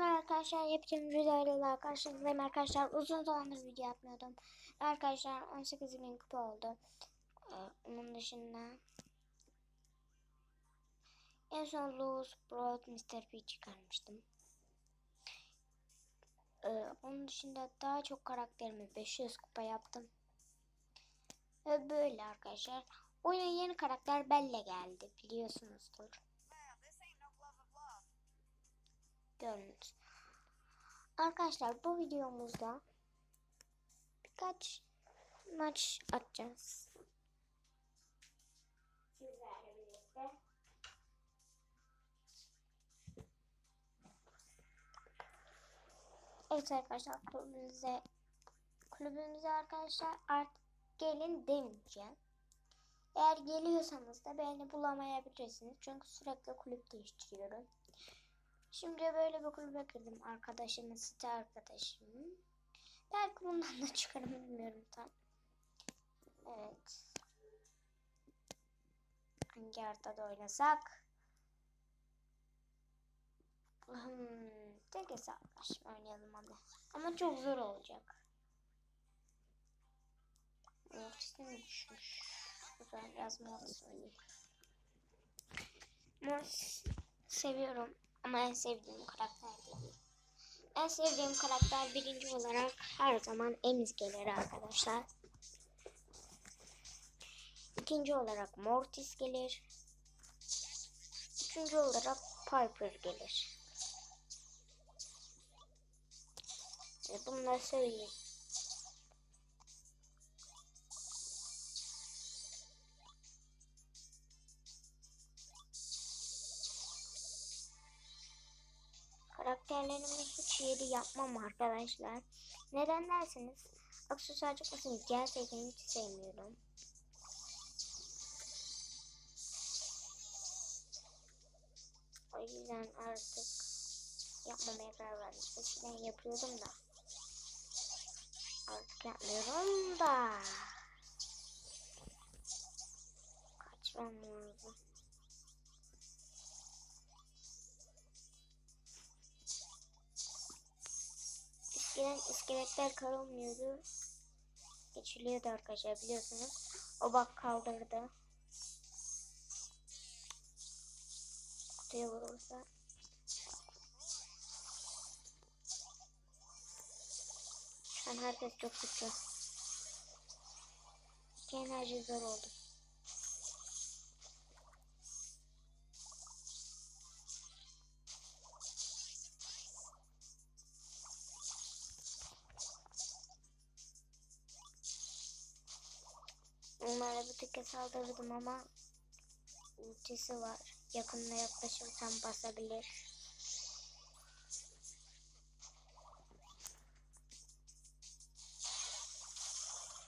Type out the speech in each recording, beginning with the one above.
merhaba arkadaşlar. Yepyeni videoyla karşınızdayım arkadaşlar. Uzun zamandır video yapmıyordum. Arkadaşlar 18 bin kupa oldu. Ee, onun dışında en son Lewis Broad Mr. P çıkarmıştım. Ee, onun dışında daha çok karakterimi 500 kupa yaptım. Ve böyle arkadaşlar. Oyuna yeni karakter Belle geldi biliyorsunuzdur. Gördünüz. Arkadaşlar bu videomuzda birkaç maç atacağız. Evet arkadaşlar kulübümüze kulübümüze arkadaşlar artık gelin demeyeceğim. Eğer geliyorsanız da beni bulamayabilirsiniz. Çünkü sürekli kulüp değiştiriyorum. Şimdi böyle bir kulübe girdim. Arkadaşımın site arkadaşım. Belki bundan da çıkarım bilmiyorum tam. Evet. Hangi haritada oynasak? Hmm, tek hesaplaşma oynayalım hadi. Ama çok zor olacak. Mortis'te mi düşmüş? Güzel biraz Mortis oynayayım. Mortis seviyorum. Ama en sevdiğim karakter değil. En sevdiğim karakter birinci olarak her zaman Emiz gelir arkadaşlar. İkinci olarak Mortis gelir. Üçüncü olarak Piper gelir. Bunları söyleyeyim. Karakterlerimi hiç yeri yapmam arkadaşlar. Neden derseniz aksesuar çıkmasını gerçekten hiç sevmiyorum. O yüzden artık yapmamaya karar verdim. Eskiden yapıyordum da. Artık yapmıyorum da. Kaçmam iskeletler karılmıyordu. Geçiliyordu arkadaşlar biliyorsunuz. O bak kaldırdı. Kutuya vurursa. Şu an herkes çok güçlü. Enerji zor oldu. Saldırdım ama ultisi var. Yakınına yaklaşırsam basabilir.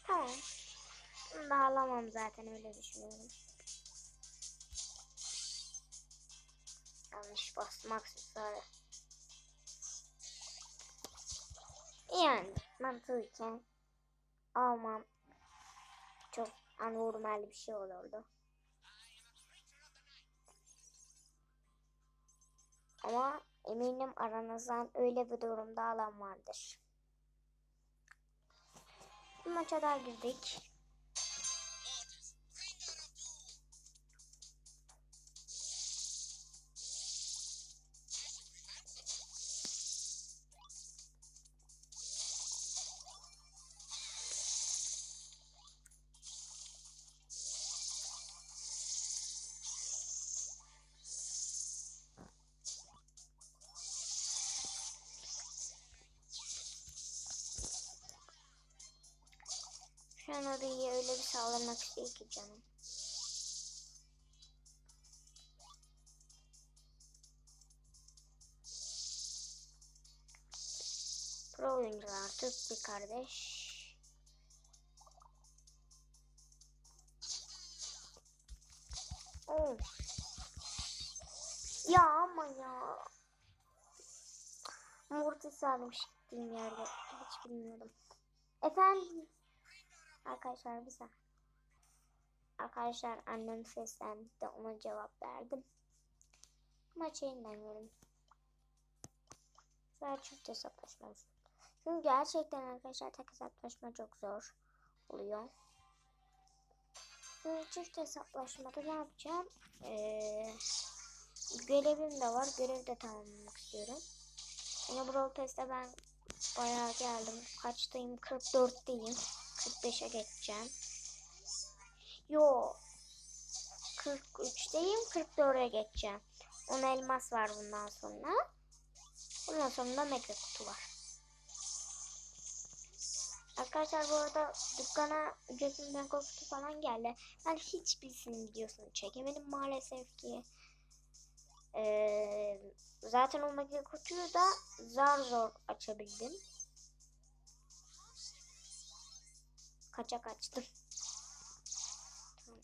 Tamam. Bunu da alamam zaten öyle düşünüyorum. Yanlış bastım aksesuarı. Yani mantıken almam anormal bir şey olurdu. Ama eminim aranızdan öyle bir durumda alan vardır. Bir maça daha girdik. An orayı öyle bir sağlamak istiyor ki canım. Pro oyuncular Türk bir kardeş. Oh. Ya ama ya. Mortis almış gittiğim yerde. Hiç bilmiyordum. Efendim. Arkadaşlar bir saniye. Arkadaşlar annem seslendi de ona cevap verdim. Yeniden görün. sefer çift hesaplaşma olsun. Çünkü gerçekten arkadaşlar tek hesaplaşma çok zor oluyor. Şimdi çift hesaplaşmada ne yapacağım? Ee, görevim de var. Görevi de tamamlamak istiyorum. Yine Brawl Pass'te ben bayağı geldim. Kaçtayım? 44'teyim. 45'e geçeceğim. Yo. 43'teyim. 44'e geçeceğim. 10 elmas var bundan sonra. Bundan sonra da mega kutu var. Arkadaşlar bu arada dükkana ücretsiz mega kutu falan geldi. Ben hiçbirisinin videosunu çekemedim maalesef ki. Ee, zaten o mega kutuyu da zar zor açabildim. Kaça kaçtım. Tamam,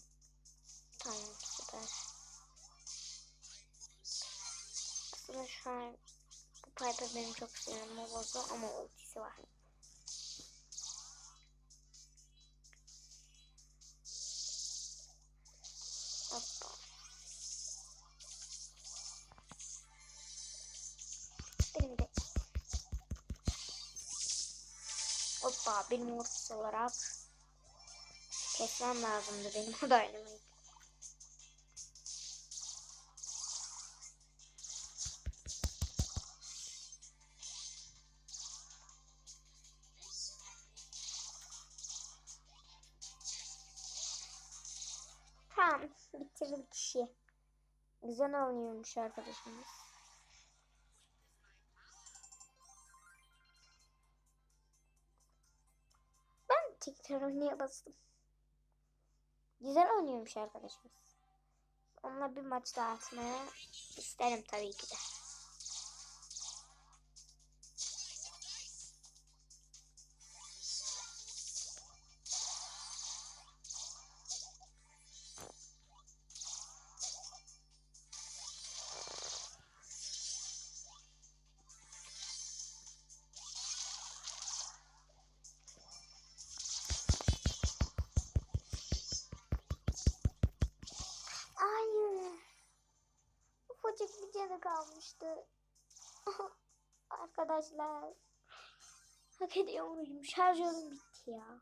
tamam süper. Aslında bu Piper benim çok sinirimi bozdu ama ultisi var. Benim ultisi olarak kesmem lazımdı benim o dynamite. Tamam bitirdik işi. Güzel oynuyormuş arkadaşımız. Tekrar oynaya bastım. Güzel oynuyormuş arkadaşımız. Onunla bir maç daha atmaya isterim tabii ki de. Bir canı kalmıştı. Arkadaşlar. Hak ediyor muyum? Şarjörüm bitti ya.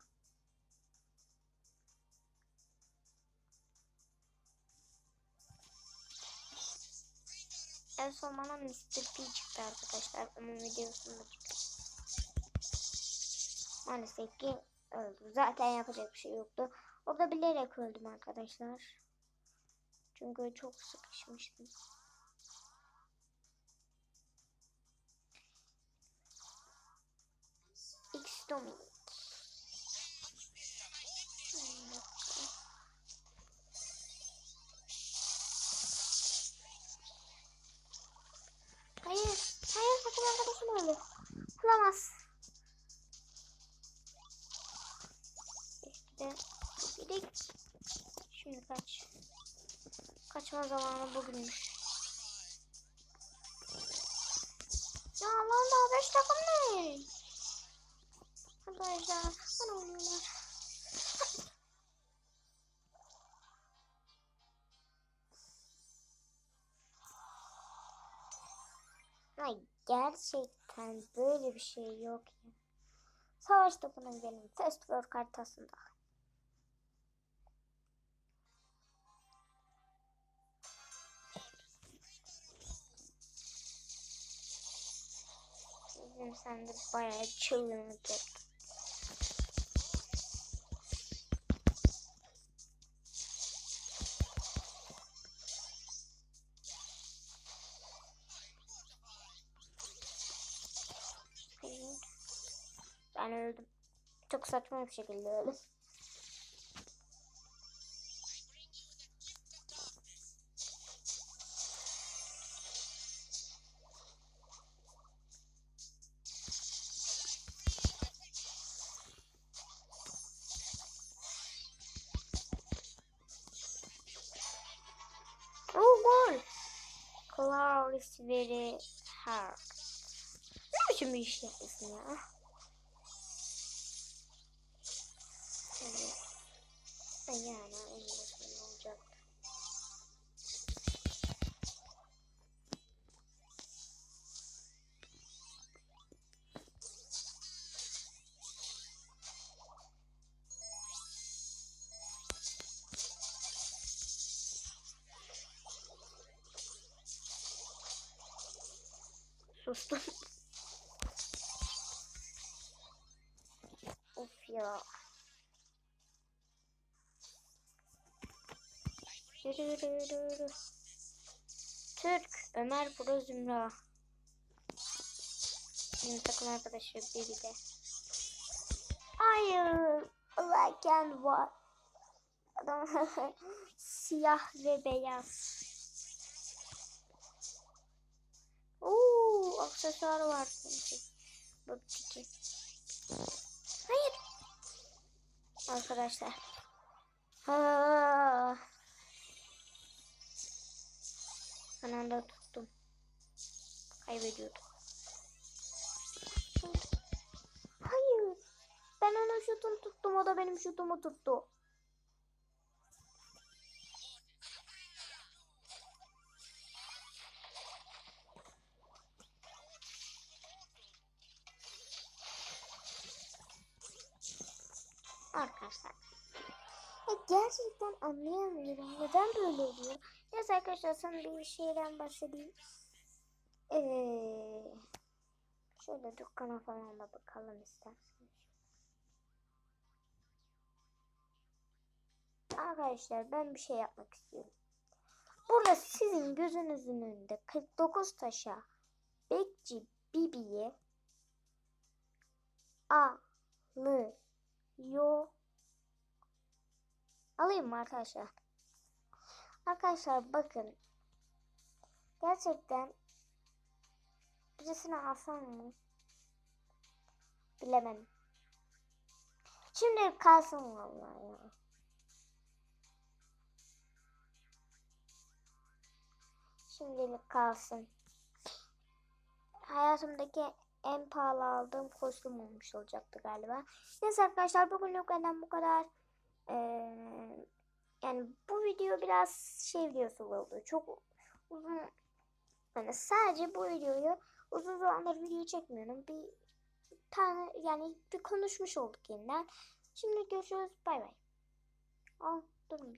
En son bana Mr. P çıktı arkadaşlar. Onun videosunda çıktı. Maalesef ki öldüm. Zaten yapacak bir şey yoktu. Orada bilerek öldüm arkadaşlar. Çünkü çok sıkışmıştım. Dakika. Hayır, hayır sakın arkadaşım öldü. Olamaz. İşte gidik. Şimdi kaç. Kaçma zamanı bugünmüş. Ya lan daha 5 takım ne? Arkadaşlar bana oynuyorlar. Ay gerçekten böyle bir şey yok ya. Savaş topuna gidelim. Fast World haritasında. Bizim sen de bayağı çılgınlık yaptın. Ben öldüm. Çok saçma bir şekilde öldüm. İs very hard. Ne biçim bir iş yapıyorsun ya? yani en başında olacak. Sustum. of ya. Türk, Ömer, Bro, Zümra. Benim takım arkadaşı biri de. Hayır. Like var. Adam siyah ve beyaz. Oo, aksesuar var sanki. Bu tiki. Hayır. Arkadaşlar. Ha. Ben anda tuttum. Kaybediyordum. Hayır. Ben onun şutunu tuttum. O da benim şutumu tuttu. Arkadaşlar. Ya gerçekten anlayamıyorum. Neden böyle oluyor? Neyse arkadaşlar sana bir şeyden bahsedeyim. Ee, şöyle dükkana falan da bakalım isterseniz. Arkadaşlar ben bir şey yapmak istiyorum. Burada sizin gözünüzün önünde 49 taşa Bekçi Bibi'yi alıyor. Alayım mı arkadaşlar? Arkadaşlar bakın. Gerçekten birisini alsam mı? Bilemem. Şimdi kalsın vallahi ya. Şimdilik kalsın. Hayatımdaki en pahalı aldığım kostüm olmuş olacaktı galiba. Neyse arkadaşlar bugünlük benden bu kadar. Ee, yani bu video biraz şey videosu oldu. Çok uzun. Yani sadece bu videoyu uzun zamandır video çekmiyorum. Bir tane yani bir konuşmuş olduk yeniden. Şimdi görüşürüz. Bay bay. Aa, durun.